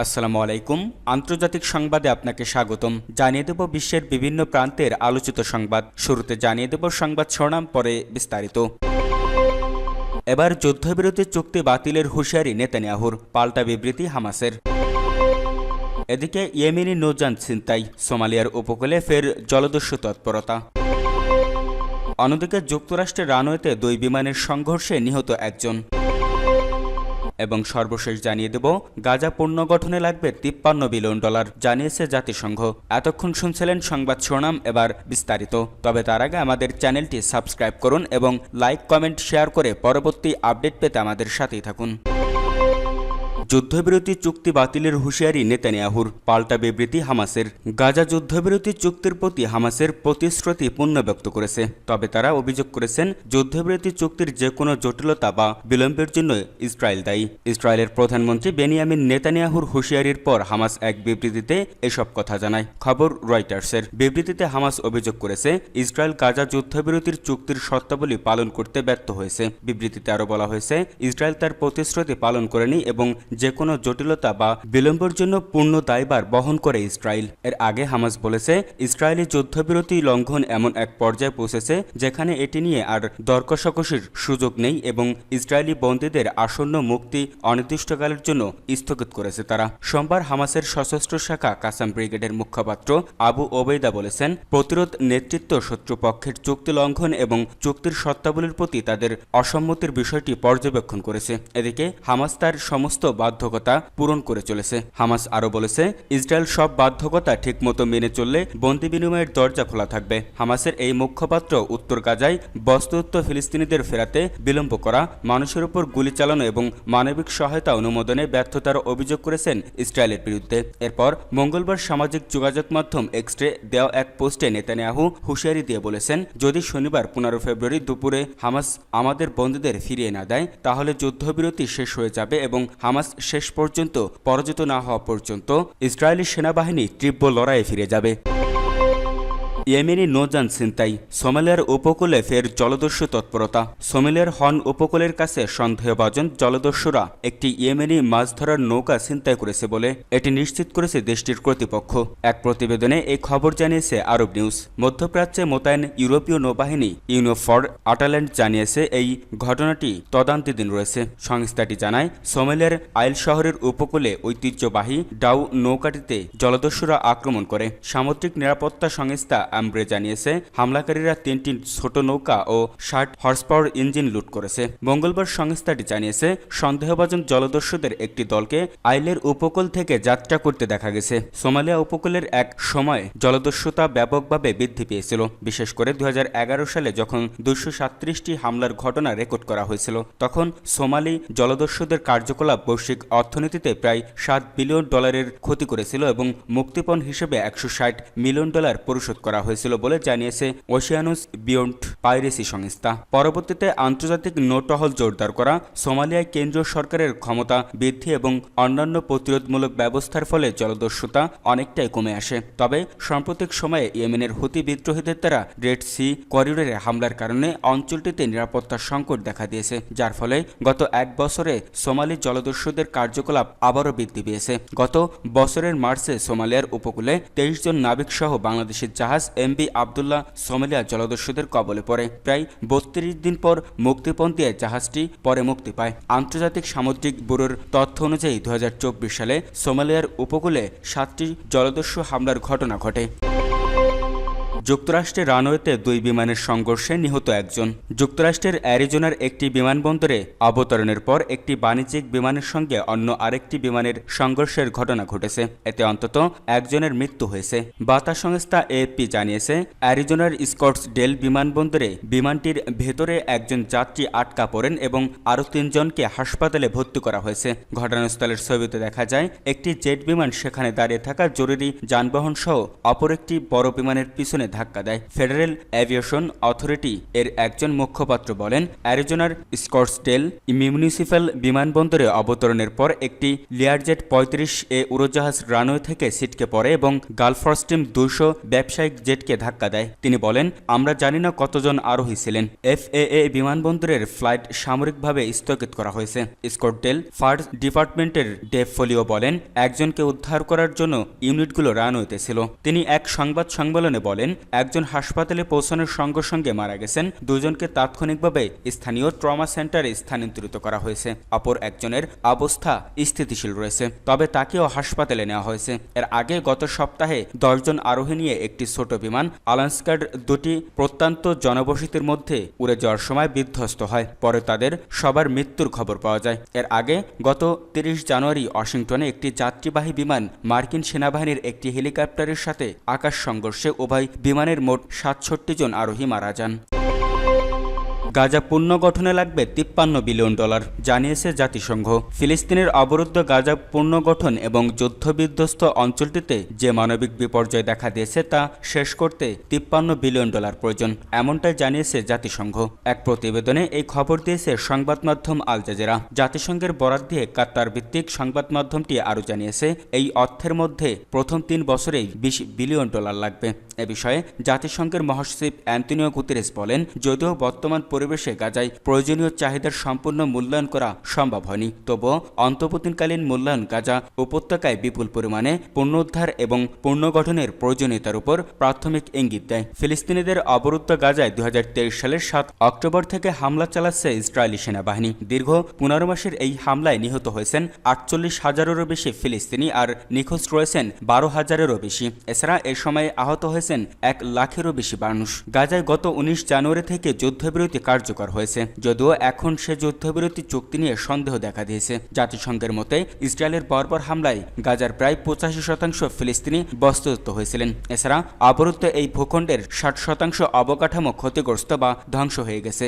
আসসালামু আলাইকুম। আন্তর্জাতিক সংবাদে আপনাকে স্বাগতম। জানিয়ে দেব বিশ্বের বিভিন্ন প্রান্তের আলোচিত সংবাদ। শুরুতে জানিয়ে দেব সংবাদ শিরোনাম, পরে বিস্তারিত। এবার যুদ্ধবিরতি চুক্তি বাতিলের হুঁশিয়ারি নেতানিয়াহুর, পাল্টা বিবৃতি হামাসের। এদিকে ইয়েমেনি নৌযান ছিনতাই, সোমালিয়ার উপকূলে ফের জলদস্যু তৎপরতা। অন্যদিকে যুক্তরাষ্ট্রের রানওয়েতে দুই বিমানের সংঘর্ষে নিহত একজন। এবং সর্বশেষ জানিয়ে দেব, গাজা পুনর্গঠনে লাগবে তিপ্পান্ন বিলিয়ন ডলার, জানিয়েছে জাতিসংঘ। এতক্ষণ শুনছিলেন সংবাদ শিরোনাম, এবার বিস্তারিত। তবে তার আগে আমাদের চ্যানেলটি সাবস্ক্রাইব করুন এবং লাইক, কমেন্ট, শেয়ার করে পরবর্তী আপডেট পেতে আমাদের সাথেই থাকুন। যুদ্ধবিরতি চুক্তি বাতিলের হুঁশিয়ারি নেতানিয়াহুর। পাল্টা বিবৃতি হামাসের। গাজা যুদ্ধবিরতি চুক্তির প্রতি হামাসের প্রতিশ্রুতি পূর্ণ ব্যক্ত করেছে। তবে তারা অভিযোগ করেছেন, যুদ্ধবিরতি চুক্তির যে কোনো জটিলতা বা বিলম্বের জন্য ইসরায়েল দায়ী। ইসরায়েলের প্রধানমন্ত্রী বেনিয়ামিন নেতানিয়াহুর হুঁশিয়ারির পর হামাস এক বিবৃতিতে এসব কথা জানায়। খবর রয়টার্সের। বিবৃতিতে হামাস অভিযোগ করেছে, ইসরায়েল গাজা যুদ্ধবিরতির চুক্তির শর্তাবলী পালন করতে ব্যর্থ হয়েছে। বিবৃতিতে আরও বলা হয়েছে, ইসরায়েল তার প্রতিশ্রুতি পালন করেনি এবং যে কোনো জটিলতা বা বিলম্বের জন্য পূর্ণ দায়বার বহন করে ইসরায়েল। এর আগে হামাস বলেছে, ইসরায়েলি যুদ্ধবিরতি লঙ্ঘন এমন এক পর্যায়ে পৌঁছেছে যেখানে এটি নিয়ে আর দরকষাকষির সুযোগ নেই এবং ইসরায়েলি বন্দীদের আসন্ন মুক্তি অনির্দিষ্টকালের জন্য স্থগিত করেছে তারা। সোমবার হামাসের সশস্ত্র শাখা কাসাম ব্রিগেডের মুখপাত্র আবু ওবেদা বলেছেন, প্রতিরোধ, নেতৃত্ব, শত্রুপক্ষের চুক্তি লঙ্ঘন এবং চুক্তির শর্তাবলীর প্রতি তাদের অসম্মতির বিষয়টি পর্যবেক্ষণ করেছে। এদিকে, হামাস তার সমস্ত বাধ্যকতা পূরণ করে চলেছে। হামাস আরও বলেছে, ইসরায়েল সব বাধ্যকতা ঠিকমতো মেনে চললে বন্দি বিনিময়ের দরজা খোলা থাকবে। হামাসের এই মুখপাত্র উত্তর গাজায় বস্তুত্ব ফিলিস্তিনিদের ফেরাতে বিলম্ব করা, মানুষের উপর গুলি চালানো এবং মানবিক সহায়তা অনুমোদনে ব্যর্থতার অভিযোগ করেছেন ইসরায়েলের বিরুদ্ধে। এরপর মঙ্গলবার সামাজিক যোগাযোগ মাধ্যম এক্সট্রে দেওয়া এক পোস্টে নেতানিয়াহু হুঁশিয়ারি দিয়ে বলেছেন, যদি শনিবার পনেরো ফেব্রুয়ারি দুপুরে হামাস আমাদের বন্দীদের ফিরিয়ে না দেয়, তাহলে যুদ্ধবিরতি শেষ হয়ে যাবে এবং হামাস শেষ পর্যন্ত পরাজিত না হওয়া পর্যন্ত ইসরায়েলি সেনাবাহিনী তীব্র লড়াইয়ে ফিরে যাবে। ইয়েমেনি নৌযান ছিনতাই সোমালিয়ার উপকূলে ফের জলদস্যু তৎপরতা। সোমালিয়ার হন উপকূলের কাছে সন্দেহভাজন জলদস্যুরা একটি ইয়েমেনি মাছ ধরার নৌকা ছিনতাই করেছে বলে এটি নিশ্চিত করেছে দেশটির কর্তৃপক্ষ। এক প্রতিবেদনে এই খবর জানিয়েছে আরব নিউজ। মধ্যপ্রাচ্যে মোতায়েন ইউরোপীয় নৌবাহিনী ইউনোফর আটাল্যান্ড জানিয়েছে এই ঘটনাটি তদন্তাধীন রয়েছে। সংস্থাটি জানায় সোমালিয়ার আইল শহরের উপকূলে ঐতিহ্যবাহী ডাউ নৌকাটিতে জলদস্যুরা আক্রমণ করে। সামুদ্রিক নিরাপত্তা সংস্থা আমব্রে জানিয়েছে, হামলাকারীরা তিনটি ছোট নৌকা ও ষাট হর্স পাওয়ার ইঞ্জিন লুট করেছে। মঙ্গলবার সংস্থাটি জানিয়েছে, সন্দেহভাজন জলদস্যুদের একটি দলকে আইলের উপকূল থেকে যাত্রা করতে দেখা গেছে। সোমালিয়া উপকূলের এক সময় জলদস্যুতা ব্যাপকভাবে বৃদ্ধি পেয়েছিল। বিশেষ করে দু হাজার এগারো সালে যখন দুশো সাত্রিশটি হামলার ঘটনা রেকর্ড করা হয়েছিল, তখন সোমালি জলদস্যুদের কার্যকলাপ বৈশ্বিক অর্থনীতিতে প্রায় সাত বিলিয়ন ডলারের ক্ষতি করেছিল এবং মুক্তিপণ হিসেবে একশো ষাট মিলিয়ন ডলার পরিশোধ করা হয়েছিল বলে জানিয়েছে ওশিয়ানুস বিয়ন্ড পাইরেসি সংস্থা। পরবর্তীতে আন্তর্জাতিক নোটহল জোরদার করা, সোমালিয়ায় কেন্দ্রীয় সরকারের ক্ষমতা বৃদ্ধি এবং অন্যান্য প্রতিরোধমূলক ব্যবস্থার ফলে জলদস্যুতা অনেকটাই কমে আসে। তবে সাম্প্রতিক সময়ে ইয়েমেনের হুতি বিদ্রোহীদের দ্বারা রেড সি করিডোরে হামলার কারণে অঞ্চলটিতে নিরাপত্তার সংকট দেখা দিয়েছে, যার ফলে গত এক বছরে সোমালি জলদস্যুদের কার্যকলাপ আবারও বৃদ্ধি পেয়েছে। গত বছরের মার্চে সোমালিয়ার উপকূলে তেইশ জন নাবিক সহ বাংলাদেশের জাহাজ এমবি আবদুল্লাহ সোমেলিয়া জলদস্যুদের কবলে পড়ে। প্রায় বত্রিশ দিন পর মুক্তিপণ দিয়ে জাহাজটি পরে মুক্তি পায়। আন্তর্জাতিক সামুদ্রিক ব্যুরোর তথ্য অনুযায়ী দু হাজার চব্বিশ সালে সোমালিয়ার উপকূলে সাতটি জলদস্যু হামলার ঘটনা ঘটে। যুক্তরাষ্ট্রের রানওয়েতে দুই বিমানের সংঘর্ষে নিহত একজন। যুক্তরাষ্ট্রের অ্যারিজোনার একটি বিমানবন্দরে অবতরণের পর একটি বাণিজ্যিক বিমানের সঙ্গে অন্য আরেকটি বিমানের সংঘর্ষের ঘটনা ঘটেছে। এতে অন্তত একজনের মৃত্যু হয়েছে। বার্তা সংস্থা এএপি জানিয়েছে, অ্যারিজোনার স্কটস ডেল বিমানবন্দরে বিমানটির ভেতরে একজন যাত্রী আটকা পড়েন এবং আরও তিনজনকে হাসপাতালে ভর্তি করা হয়েছে। ঘটনাস্থলের ছবিতে দেখা যায়, একটি জেট বিমান সেখানে দাঁড়িয়ে থাকা জরুরি যানবাহন সহ অপর একটি বড় বিমানের পিছনে ধাক্কা দেয়। ফেডারেল অ্যাভিয়েশন অথরিটি এর একজন মুখপাত্র বলেন, অ্যারিজোনার স্কটসডেল মিউনিসিপ্যাল বিমানবন্দরে অবতরণের পর একটি লিয়ারজেট পঁয়ত্রিশ এ উড়োজাহাজ রানওয়ে থেকে ছিটকে পড়ে এবং গালফ স্ট্রিম দুশো ব্যবসায়িক জেটকে ধাক্কা দেয়। তিনি বলেন, আমরা জানি না কতজন আরোহী ছিলেন। এফএএ বিমানবন্দরের ফ্লাইট সামরিকভাবে স্থগিত করা হয়েছে। স্কটডেল ফায়ার ডিপার্টমেন্টের ডেভ ফলিও বলেন, একজনকে উদ্ধার করার জন্য ইউনিটগুলো রানওয়েতে ছিল। তিনি এক সংবাদ সম্মেলনে বলেন একজন হাসপাতালে পৌঁছানোর সঙ্গে সঙ্গে মারা গেছেন। দুজনকে তাৎক্ষণিকভাবে স্থানীয় ট্রমা সেন্টারে স্থানান্তরিত করা হয়েছে। অপর একজনের অবস্থা স্থিতিশীল রয়েছে, তবে তাকেও হাসপাতালে নেওয়া হয়েছে। এর আগে গত সপ্তাহে দশজন আরোহী নিয়ে একটি ছোট বিমান আলাস্কার দুটি প্রত্যন্ত জনবসতির মধ্যে উড়ে যাওয়ার সময় বিধ্বস্ত হয়। পরে তাদের সবার মৃত্যুর খবর পাওয়া যায়। এর আগে গত তিরিশ জানুয়ারি ওয়াশিংটনে একটি যাত্রীবাহী বিমান মার্কিন সেনাবাহিনীর একটি হেলিকপ্টারের সাথে আকাশ সংঘর্ষে উভয় বিমানের মোট সাতষট্টি জন আরোহী মারা যান। গাজা পুনর্গঠনে লাগবে তিপ্পান্ন বিলিয়ন ডলার, জানিয়েছে জাতিসংঘ। ফিলিস্তিনের অবরুদ্ধ গাজা পুনর্গঠন এবং যুদ্ধবিধ্বস্ত অঞ্চলটিতে যে মানবিক বিপর্যয় দেখা দিয়েছে তা শেষ করতে তিপ্পান্ন বিলিয়ন ডলার প্রয়োজন, এমনটাই জানিয়েছে জাতিসংঘ। এক প্রতিবেদনে এই খবর দিয়েছে সংবাদ মাধ্যম আল জাজেরা। জাতিসংঘের বরাত দিয়ে কাত্তার ভিত্তিক সংবাদ মাধ্যমটি আরও জানিয়েছে, এই অর্থের মধ্যে প্রথম তিন বছরেই বিশ বিলিয়ন ডলার লাগবে। এ বিষয়ে জাতিসংঘের মহাসচিব অ্যান্টনিও গুতেরেস বলেন, যদিও বর্তমান পরিবেশে গাজায় প্রয়োজনীয় চাহিদার সম্পূর্ণ মূল্যায়ন করা সম্ভব হয়নি তবুও অন্তর্বর্তীকালীন মূল্যায়ন গাজা উপত্যকায় বিপুল পরিমাণে পুনরুদ্ধার এবং পুনর্গঠনের প্রয়োজনীয়তার উপর প্রাথমিক ইঙ্গিত দেয়। ফিলিস্তিনিদের অবরুদ্ধ গাজায় দু হাজার তেইশ সালের সাত অক্টোবর থেকে হামলা চালাচ্ছে ইসরায়েলি সেনাবাহিনী। দীর্ঘ পনেরো মাসের এই হামলায় নিহত হয়েছেন আটচল্লিশ হাজারেরও বেশি ফিলিস্তিনি আর নিখোঁজ রয়েছেন বারো হাজারেরও বেশি। এছাড়া এ সময়ে আহত হয়েছেন এক লাখেরও বেশি মানুষ। গাজায় গত উনিশ জানুয়ারি থেকে যুদ্ধবিরতি কার্যকর হয়েছে, যদিও এখন সে যুদ্ধবিরতি চুক্তি নিয়ে সন্দেহ দেখা দিয়েছে। জাতিসংঘের মতে, ইসরায়েলের বর্বর হামলায় গাজার প্রায় পঁচাশি শতাংশ ফিলিস্তিনি বস্তুত হয়েছিলেন। এছাড়া অবরুদ্ধ এই ভূখণ্ডের ষাট শতাংশ অবকাঠামো ক্ষতিগ্রস্ত বা ধ্বংস হয়ে গেছে।